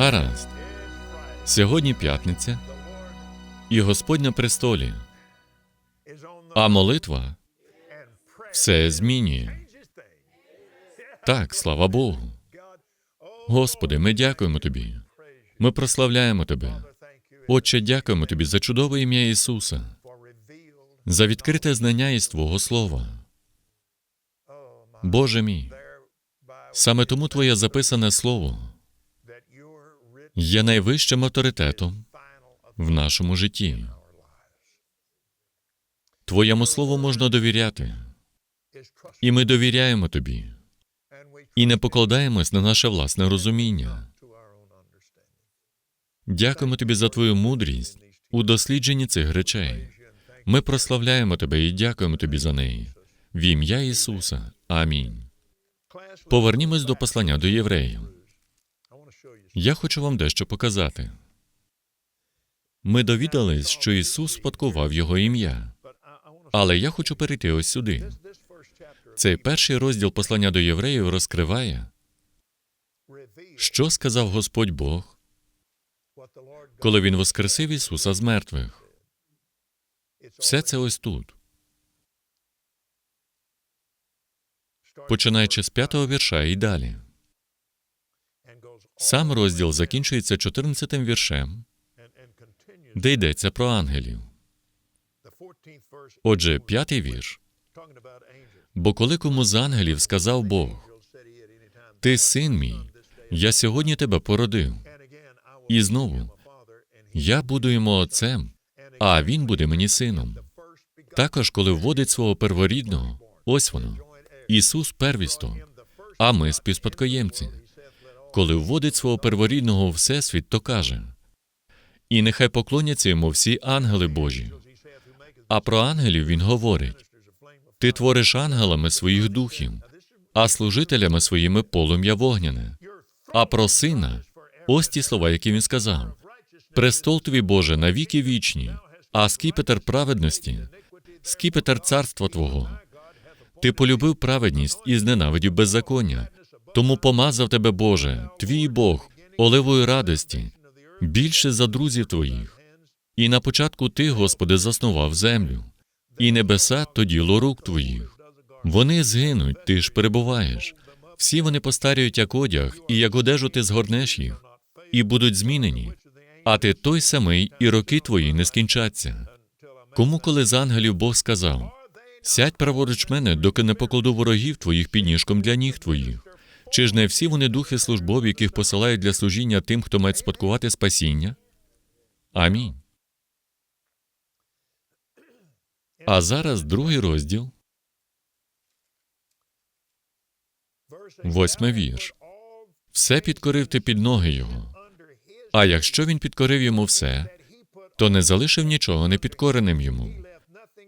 Гаразд. Сьогодні п'ятниця, і Господь на престолі, а молитва все змінює. Так, слава Богу. Господи, ми дякуємо Тобі. Ми прославляємо Тебе. Отче, дякуємо Тобі за чудове ім'я Ісуса, за відкрите знання із Твого Слова. Боже мій, саме тому Твоє записане Слово є найвищим авторитетом в нашому житті. Твоєму Слову можна довіряти, і ми довіряємо Тобі, і не покладаємось на наше власне розуміння. Дякуємо тобі за твою мудрість у дослідженні цих речей. Ми прославляємо тебе і дякуємо тобі за неї. В ім'я Ісуса. Амінь. Повернімось до послання до євреїв. Я хочу вам дещо показати. Ми довідались, що Ісус спадкував його ім'я. Але я хочу перейти ось сюди. Цей перший розділ послання до євреїв розкриває, що сказав Господь Бог, коли Він воскресив Ісуса з мертвих. Все це ось тут. Починаючи з п'ятого вірша і далі. Сам розділ закінчується 14 віршем, and, and continues. де йдеться про ангелів. The 14th verse Отже, п'ятий вірш. Бо коли кому з ангелів сказав Бог. Ти син мій, я сьогодні тебе породив, і знову я буду йому отцем, а він буде мені сином. Також, коли вводить свого перворідного, ось воно, Ісус первісток, а ми співспадкоємці. Коли вводить свого перворідного у всесвіт, то каже: І нехай поклоняться йому всі ангели Божі. А про ангелів він говорить: Ти твориш ангелами своїх духів, а служителями своїми полум'я вогняне. А про сина, ось ті слова, які він сказав: Престол твій Боже навіки вічні, а скіпетр праведності, скіпетр царства Твого. Ти полюбив праведність і зненавидів беззаконня, тому помазав тебе, Боже, твій Бог, оливою радості, більше за друзів твоїх. І на початку ти, Господи, заснував землю, і небеса то діло рук твоїх. Вони згинуть, ти ж перебуваєш. Всі вони постаріють як одяг, і як одежу ти згорнеш їх, і будуть змінені. А ти той самий, і роки твої не скінчаться. Кому коли з ангелів Бог сказав: Сядь праворуч мене, доки не покладу ворогів твоїх під ніжком для ніг твоїх. Чи ж не всі вони духи службові, яких посилають для служіння тим, хто має спадкувати спасіння? Амінь. А зараз другий розділ, восьмий вірш. Все підкорив ти під ноги його. А якщо він підкорив йому все, то не залишив нічого непідкореним йому.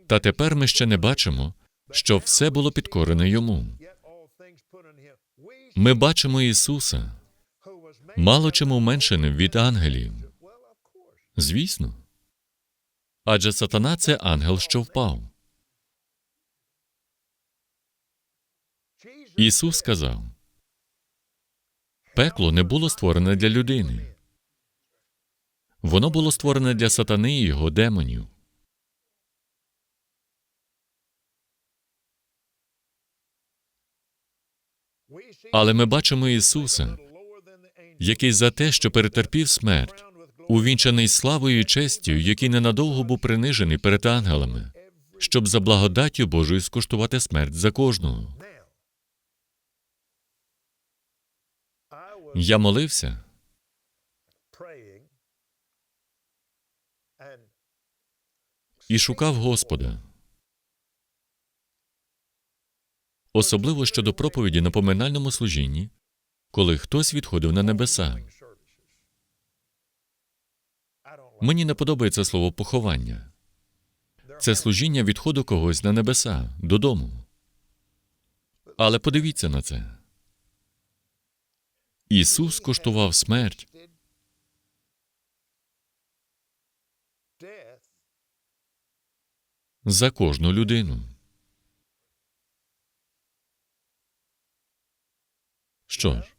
Та тепер ми ще не бачимо, що все було підкорене йому. Ми бачимо Ісуса, мало чим уменшеним від ангелів. Звісно. Адже сатана це ангел, що впав. Ісус сказав: Пекло не було створене для людини. Воно було створене для сатани і його демонів. Але ми бачимо Ісуса, який за те, що перетерпів смерть, увінчаний славою і честю, який ненадовго був принижений перед ангелами, щоб за благодаттю Божою скуштувати смерть за кожного. Я молився і шукав Господа, особливо щодо проповіді на поминальному служінні, коли хтось відходив на небеса. Мені не подобається слово поховання. Це служіння відходу когось на небеса додому. Але подивіться на це. Ісус коштував смерть за кожну людину. Що ж?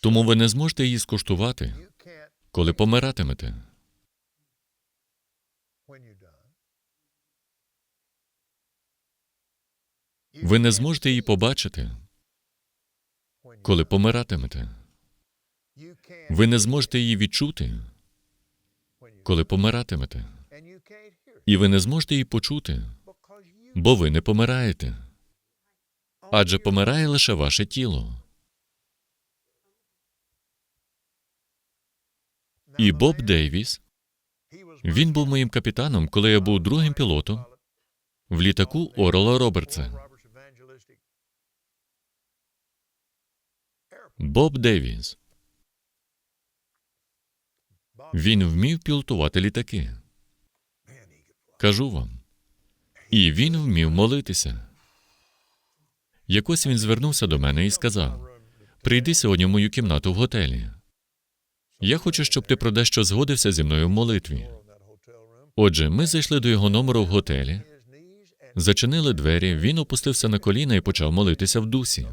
Тому ви не зможете її скуштувати, коли помиратимете. Ви не зможете її побачити, коли помиратимете. Ви не зможете її відчути, коли помиратимете. І ви не зможете її почути, бо ви не помираєте. Адже помирає лише ваше тіло. І Боб Дейвіс, він був моїм капітаном, коли я був другим пілотом в літаку Орла Робертса. Боб Дейвіс. Він вмів пілотувати літаки. Кажу вам. І він вмів молитися. Якось він звернувся до мене і сказав: Прийди сьогодні в мою кімнату в готелі. Я хочу, щоб ти про дещо згодився зі мною в молитві. Отже, ми зайшли до його номеру в готелі, зачинили двері, він опустився на коліна і почав молитися в дусі.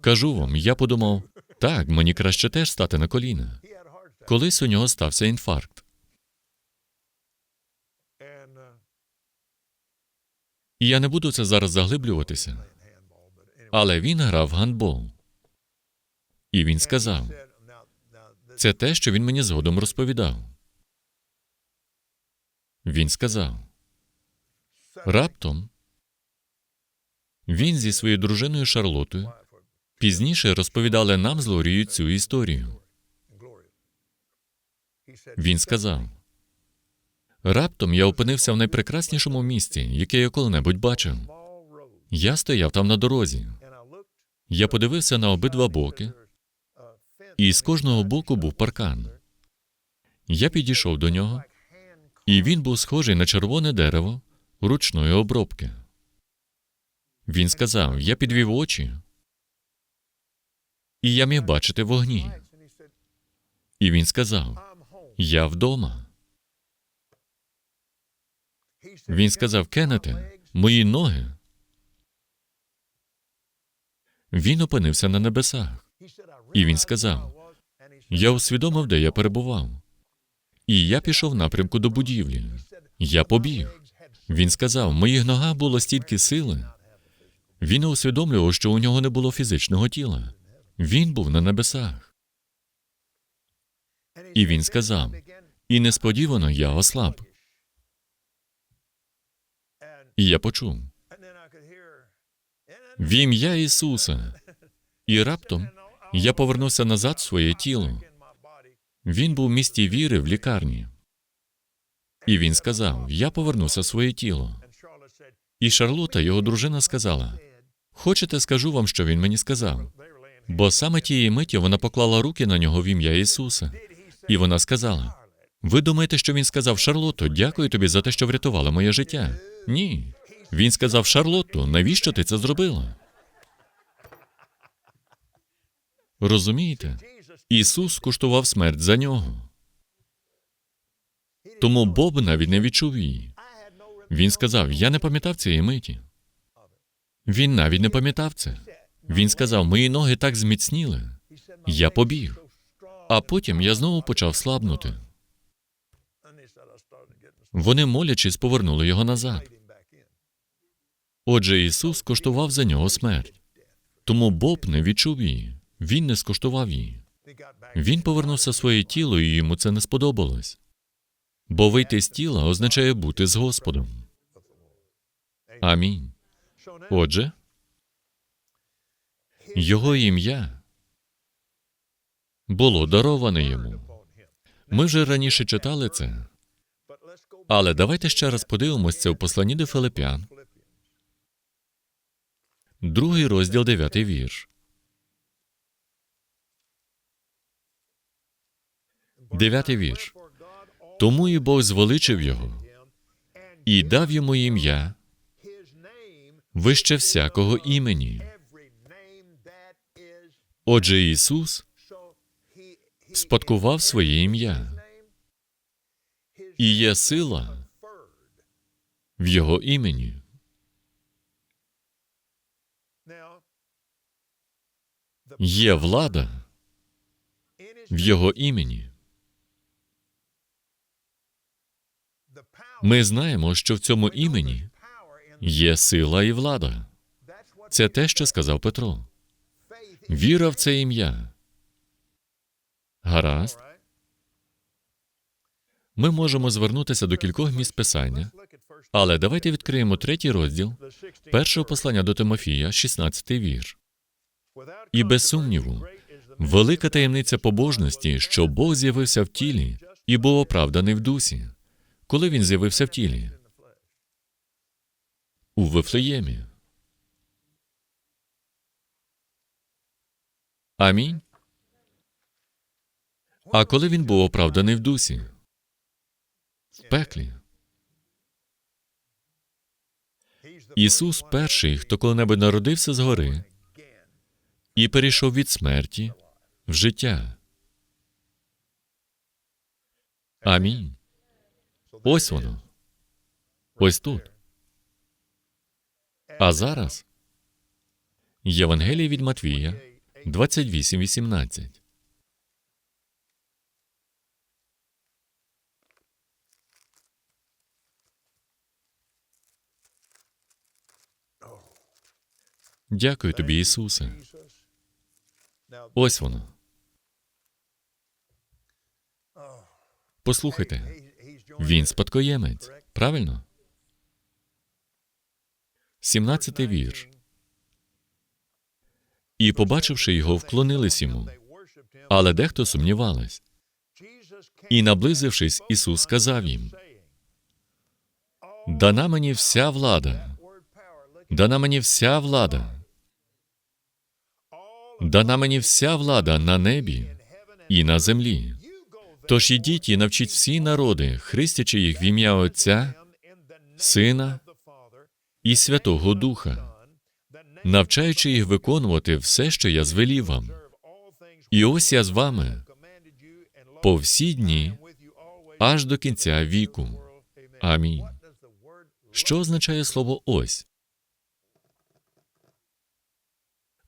Кажу вам, я подумав, так, мені краще теж стати на коліна. Колись у нього стався інфаркт. І я не буду це зараз заглиблюватися. Але він грав гандбол. І він сказав: це те, що він мені згодом розповідав. Він сказав: раптом він зі своєю дружиною Шарлотою пізніше розповідали нам з Лорією цю історію. Він сказав: Раптом я опинився в найпрекраснішому місці, яке я коли-небудь бачив. Я стояв там на дорозі. Я подивився на обидва боки, і з кожного боку був паркан. Я підійшов до нього, і він був схожий на червоне дерево ручної обробки. Він сказав: Я підвів очі, і я міг бачити вогні. І він сказав: Я вдома. Він сказав: Кеннете, мої ноги. Він опинився на небесах. І він сказав: Я усвідомив, де я перебував. І я пішов в напрямку до будівлі. Я побіг. Він сказав: моїх ногах було стільки сили. Він усвідомлював, що у нього не було фізичного тіла. Він був на небесах. І він сказав: І несподівано я ослаб. І я почув в ім'я Ісуса. І раптом я повернувся назад в своє тіло. Він був в місті віри в лікарні. І він сказав: Я повернуся в своє тіло. І Шарлота, його дружина, сказала: Хочете, скажу вам, що він мені сказав? Бо саме тієї миті вона поклала руки на нього в ім'я Ісуса. І вона сказала: Ви думаєте, що він сказав Шарлотто, дякую тобі за те, що врятувала моє життя? Ні. Він сказав Шарлотту, навіщо ти це зробила? Розумієте? Ісус куштував смерть за нього. Тому Боб навіть не відчув її. Він сказав: Я не пам'ятав цієї миті. Він навіть не пам'ятав це. Він сказав: Мої ноги так зміцніли. Я побіг. А потім я знову почав слабнути. Вони, молячись, повернули його назад. Отже, Ісус коштував за нього смерть. Тому Боб не відчув її. Він не скуштував її. Він повернувся в своє тіло, і йому це не сподобалось. Бо вийти з тіла означає бути з Господом. Амінь. Отже, його ім'я було дароване йому. Ми вже раніше читали це, але давайте ще раз подивимося у посланні до Филип'ян, другий розділ, дев'ятий вірш. Дев'ятий вірш. Тому і Бог звеличив його і дав йому ім'я вище всякого імені. Отже, Ісус спадкував своє ім'я, і є сила в Його імені. Є влада в Його імені. Ми знаємо, що в цьому імені є сила і влада. Це те, що сказав Петро. Віра в це ім'я. Гаразд. Ми можемо звернутися до кількох місць писання, але давайте відкриємо третій розділ першого послання до Тимофія, 16 вірш. І без сумніву, велика таємниця побожності, що Бог з'явився в тілі і був оправданий в дусі. Коли він з'явився в тілі? У Вифлеємі. Амінь. А коли він був оправданий в дусі? В пеклі. Ісус перший, хто коли-небудь народився згори і перейшов від смерті в життя. Амінь. Ось воно. Ось тут. А зараз Євангеліє від Матвія 28.18. Дякую тобі, Ісусе. Ось воно. Послухайте, він спадкоємець. Правильно? 17 вірш. І, побачивши його, вклонились йому. Але дехто сумнівались. І, наблизившись, Ісус сказав їм: Дана мені вся влада, дана мені вся влада, дана мені вся влада на небі і на землі. Тож ідіть і навчіть всі народи, хрестячи їх в ім'я Отця, Сина і Святого Духа, навчаючи їх виконувати все, що я звелів вам. І ось я з вами по всі дні аж до кінця віку. Амінь. Що означає слово ось?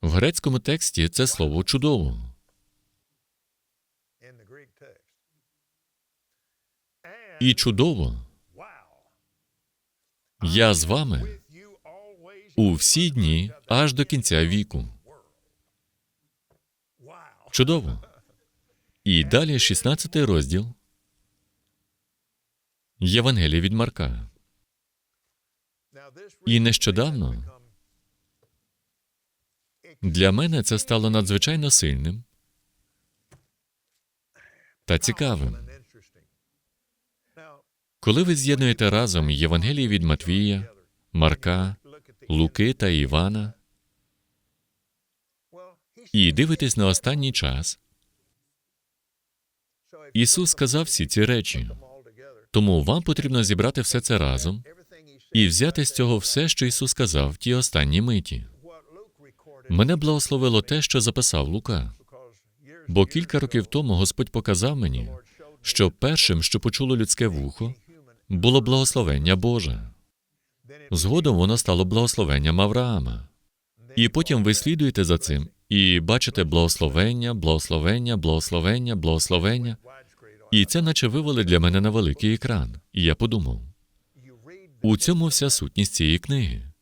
В грецькому тексті це слово чудово. І чудово. Я з вами у всі дні аж до кінця віку. Чудово. І далі 16 розділ Євангелія від Марка. І нещодавно для мене це стало надзвичайно сильним та цікавим. Коли ви з'єднуєте разом Євангелії від Матвія, Марка, Луки та Івана і дивитесь на останній час, Ісус сказав всі ці речі. Тому вам потрібно зібрати все це разом і взяти з цього все, що Ісус сказав в ті останні миті. Мене благословило те, що записав Лука, Бо кілька років тому Господь показав мені, що першим, що почуло людське вухо, було благословення Боже. Згодом воно стало благословенням Авраама. І потім ви слідуєте за цим і бачите благословення, благословення, благословення, благословення. І це наче вивели для мене на великий екран. І я подумав: у цьому вся сутність цієї книги.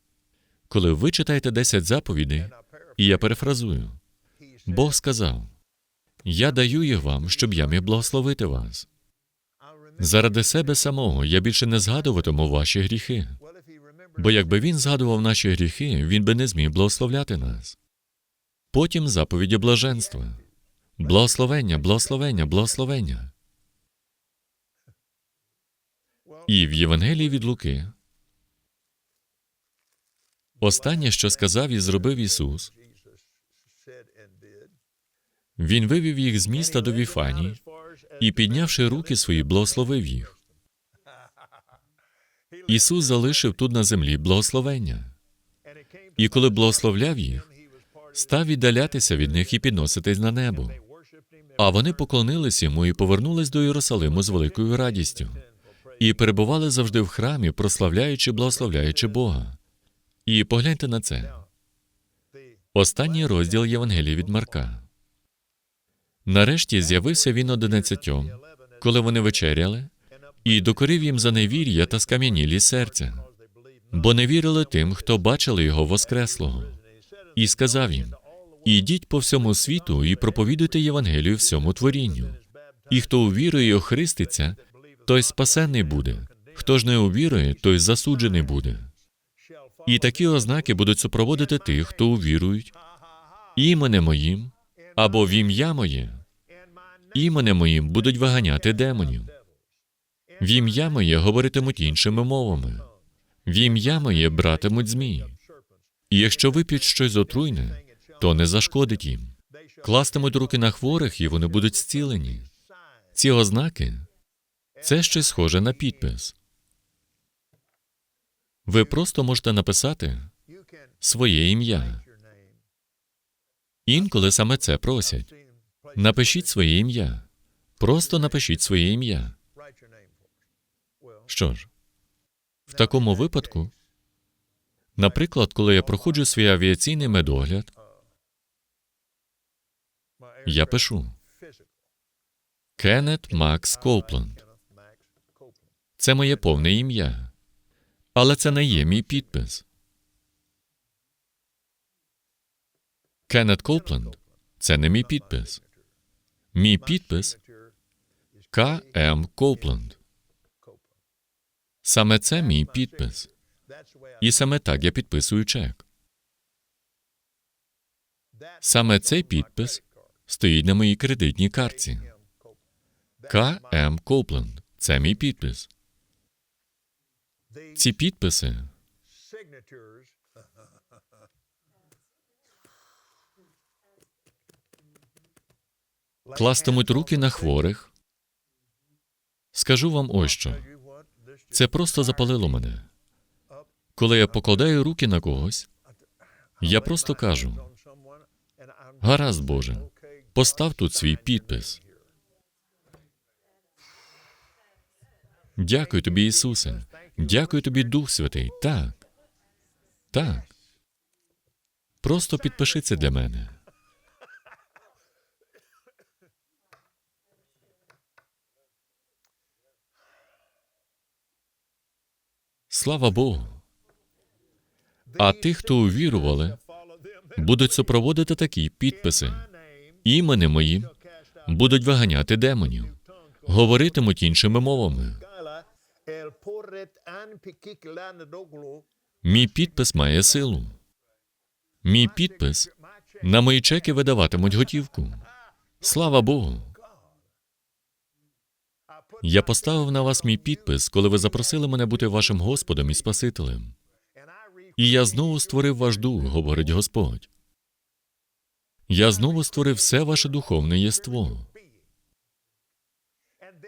Коли ви читаєте 10 заповідей, і я перефразую, Бог сказав: Я даю їх вам, щоб я міг благословити вас. Заради себе самого я більше не згадуватиму ваші гріхи. Бо якби він згадував наші гріхи, він би не зміг благословляти нас. Потім заповіді блаженства. Благословення, благословення, благословення. І в Євангелії від Луки останнє, що сказав і зробив Ісус, Він вивів їх з міста до Віфанії і, піднявши руки свої, благословив їх. Ісус залишив тут на землі благословення. І коли благословляв їх, став віддалятися від них і підноситись на небо. А вони поклонились йому і повернулись до Єрусалиму з великою радістю, і перебували завжди в храмі, прославляючи, благословляючи Бога. І погляньте на це. Останній розділ Євангелії від Марка. Нарешті з'явився він одинадцятьом, коли вони вечеряли, і докорив їм за невір'я та скам'янілі серця, бо не вірили тим, хто бачили його воскреслого, і сказав їм: Ідіть по всьому світу і проповідуйте Євангелію всьому творінню. І хто увірує і охриститься, той спасенний буде. Хто ж не увірує, той засуджений буде. І такі ознаки будуть супроводити тих, хто увірують іменем моїм або в ім'я моє. Іменем моїм будуть виганяти демонів. В ім'я моє говоритимуть іншими мовами. В ім'я моє братимуть змій. І якщо вип'ють щось отруйне, то не зашкодить їм. Кластимуть руки на хворих, і вони будуть зцілені. Ці ознаки це щось схоже на підпис. Ви просто можете написати своє ім'я. Інколи саме це просять. Напишіть своє ім'я. Просто напишіть своє ім'я. Що ж, в такому випадку, наприклад, коли я проходжу свій авіаційний медогляд, я пишу Кеннет Макс Коупленд. Це моє повне ім'я. Але це не є мій підпис. Кеннет Коупленд це не мій підпис. Мій підпис К. М. Коупленд. Саме це мій підпис. І саме так я підписую чек. Саме цей підпис стоїть на моїй кредитній картці. М. Коупленд. Це мій підпис. Ці підписи кластимуть руки на хворих. Скажу вам ось що. Це просто запалило мене. Коли я покладаю руки на когось, я просто кажу: гаразд, Боже, постав тут свій підпис. Дякую тобі, Ісусе. Дякую тобі, Дух Святий. Так. Так. Просто підпиши це для мене. Слава Богу. А тих, хто увірували, будуть супроводити такі підписи. Іменем моїм будуть виганяти демонів, говоритимуть іншими мовами. Мій підпис має силу. Мій підпис на мої чеки видаватимуть готівку. Слава Богу. Я поставив на вас мій підпис, коли ви запросили мене бути вашим Господом і Спасителем. І я знову створив ваш дух, говорить Господь. Я знову створив все ваше духовне єство.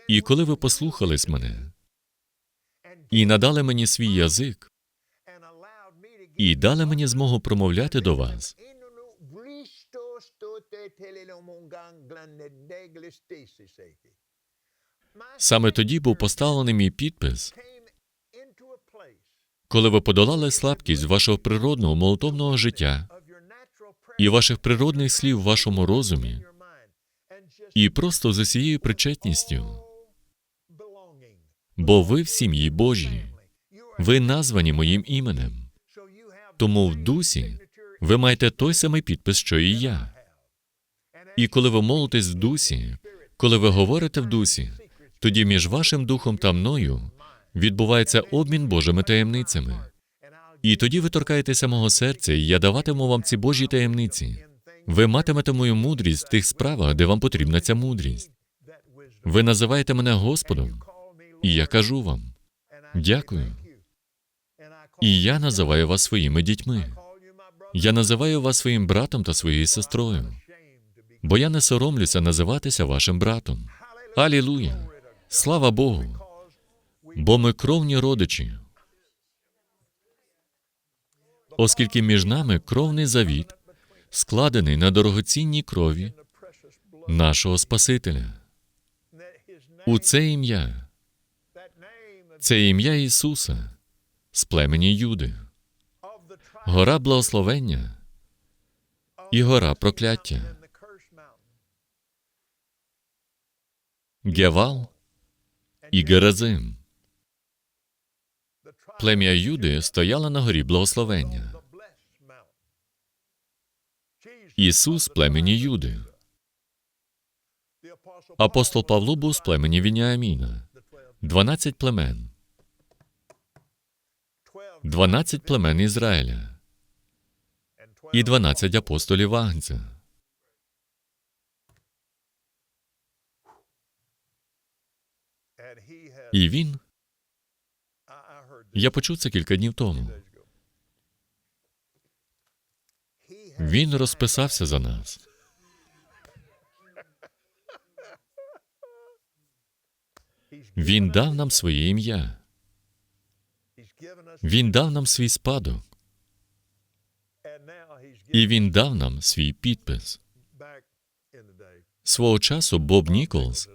І коли ви послухались мене і надали мені свій язик, і дали мені змогу промовляти до вас, Саме тоді був поставлений мій підпис, коли ви подолали слабкість вашого природного молотовного життя і ваших природних слів в вашому розумі, і просто з усією причетністю, бо ви в сім'ї Божій, ви названі моїм іменем. Тому в дусі ви маєте той самий підпис, що і я. І коли ви молитесь в дусі, коли ви говорите в дусі, тоді між вашим духом та мною відбувається обмін Божими таємницями. І тоді ви торкаєтеся мого серця, і я даватиму вам ці Божі таємниці. Ви матимете мою мудрість в тих справах, де вам потрібна ця мудрість. Ви називаєте мене Господом, і я кажу вам дякую. І я називаю вас своїми дітьми. Я називаю вас своїм братом та своєю сестрою, бо я не соромлюся називатися вашим братом. Алілуя! Слава Богу! Бо ми кровні родичі. Оскільки між нами кровний завіт, складений на дорогоцінній крові нашого Спасителя. У це ім'я, це ім'я Ісуса з племені Юди, гора благословення і гора прокляття. Гевал і Геразим. Плем'я Юди стояло на горі благословення. Ісус племені Юди. Апостол Павло був з племені Вініаміна. Дванадцять племен. Дванадцять племен Ізраїля. І дванадцять апостолів Агнця. І він, я почув це кілька днів тому. Він розписався за нас. Він дав нам своє ім'я. Він дав нам свій спадок, і він дав нам свій підпис. Свого часу Боб Ніколс,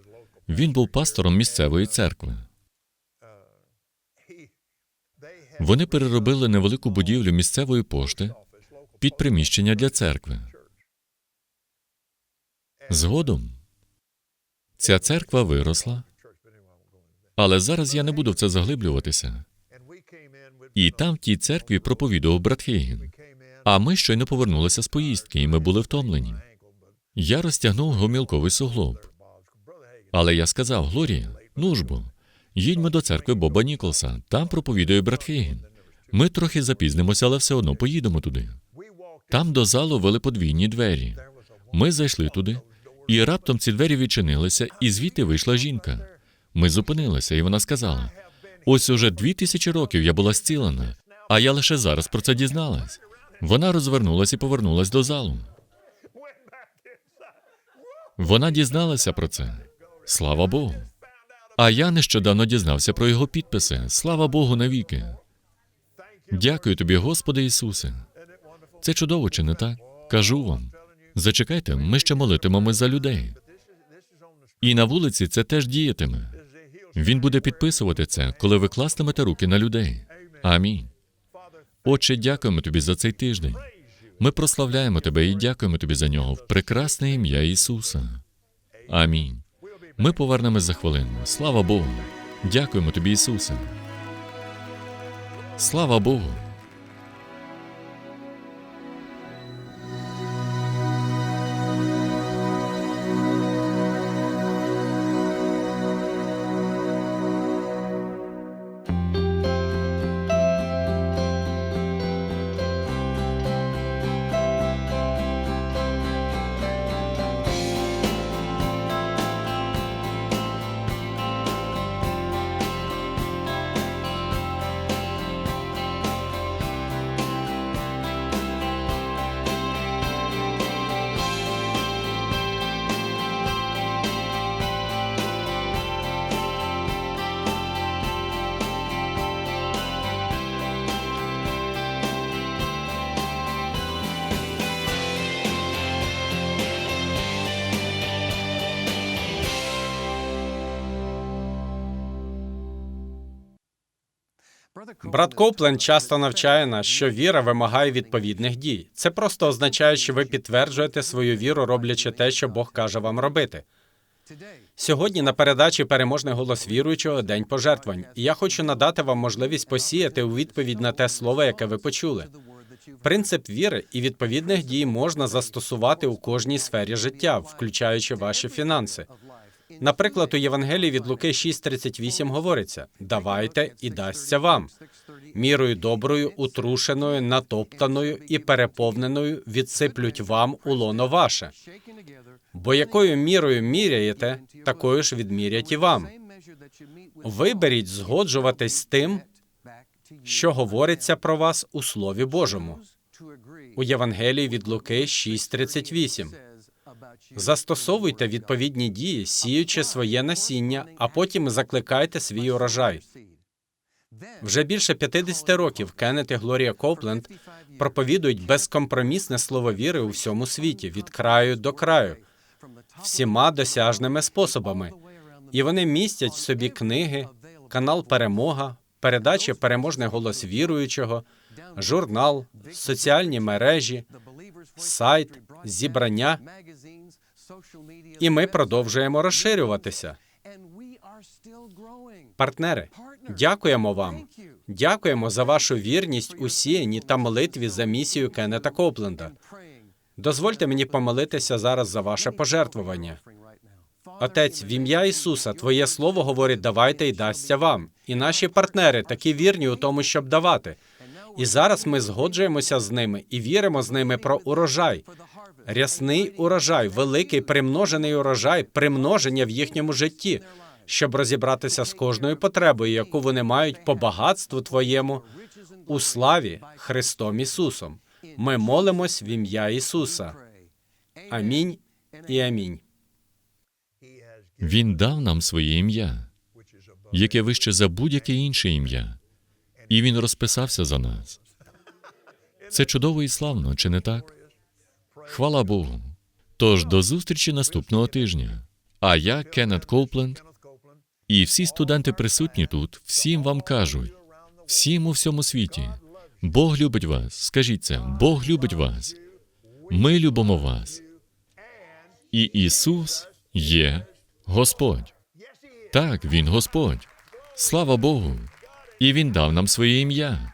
він був пастором місцевої церкви. Вони переробили невелику будівлю місцевої пошти під приміщення для церкви. Згодом ця церква виросла, але зараз я не буду в це заглиблюватися. І там в тій церкві проповідував брат Хейген. А ми щойно повернулися з поїздки, і ми були втомлені. Я розтягнув гомілковий суглоб. Але я сказав, Глорія, ну ж їдьмо до церкви Боба Ніколса, там проповідує брат Хейген. Ми трохи запізнимося, але все одно поїдемо туди. Там до залу вели подвійні двері. Ми зайшли туди, і раптом ці двері відчинилися, і звідти вийшла жінка. Ми зупинилися, і вона сказала: ось уже дві тисячі років я була зцілена, а я лише зараз про це дізналась. Вона розвернулась і повернулась до залу. Вона дізналася про це. Слава Богу. А я нещодавно дізнався про його підписи. Слава Богу навіки. Дякую тобі, Господи Ісусе. Це чудово, чи не так? Кажу вам. Зачекайте, ми ще молитимемо за людей. І на вулиці це теж діятиме. Він буде підписувати це, коли ви кластимете руки на людей. Амінь. Отче, дякуємо тобі за цей тиждень. Ми прославляємо тебе і дякуємо тобі за нього в прекрасне ім'я Ісуса. Амінь. Ми повернемось за хвилину. Слава Богу. Дякуємо тобі, Ісусе. Слава Богу. Брат Коупленд часто навчає нас, що віра вимагає відповідних дій. Це просто означає, що ви підтверджуєте свою віру, роблячи те, що Бог каже вам робити. Сьогодні на передачі переможний голос віруючого день пожертвувань. І я хочу надати вам можливість посіяти у відповідь на те слово, яке ви почули. Принцип віри і відповідних дій можна застосувати у кожній сфері життя, включаючи ваші фінанси. Наприклад, у Євангелії від Луки 6.38 говориться: давайте і дасться вам. Мірою доброю, утрушеною, натоптаною і переповненою відсиплють вам у лоно ваше. Бо якою мірою міряєте, такою ж відмірять і вам. Виберіть згоджуватись з тим, що говориться про вас у Слові Божому. У Євангелії від Луки 6.38. Застосовуйте відповідні дії, сіючи своє насіння, а потім закликайте свій урожай. Вже більше 50 років Кеннет і Глорія Копленд проповідують безкомпромісне слово віри у всьому світі від краю до краю, всіма досяжними способами. І вони містять в собі книги, канал Перемога, передачі Переможний голос віруючого, журнал, соціальні мережі, сайт, зібрання. І ми продовжуємо розширюватися. Партнери, дякуємо вам. Дякуємо за вашу вірність у сіянні та молитві за місію Кеннета Копленда. Дозвольте мені помолитися зараз за ваше пожертвування. Отець, в ім'я Ісуса, Твоє Слово говорить, давайте і дасться вам. І наші партнери такі вірні у тому, щоб давати. І зараз ми згоджуємося з ними і віримо з ними про урожай. Рясний урожай, великий примножений урожай, примноження в їхньому житті, щоб розібратися з кожною потребою, яку вони мають по багатству Твоєму у славі Христом Ісусом. Ми молимось в ім'я Ісуса. Амінь і амінь. Він дав нам своє ім'я, яке вище за будь-яке інше ім'я, і він розписався за нас. Це чудово і славно, чи не так? Хвала Богу. Тож до зустрічі наступного тижня. А я, Кеннет Коупленд, і всі студенти присутні тут, всім вам кажуть, всім у всьому світі. Бог любить вас. Скажіть це, Бог любить вас. Ми любимо вас. І Ісус є Господь. Так, Він Господь. Слава Богу. І Він дав нам своє ім'я.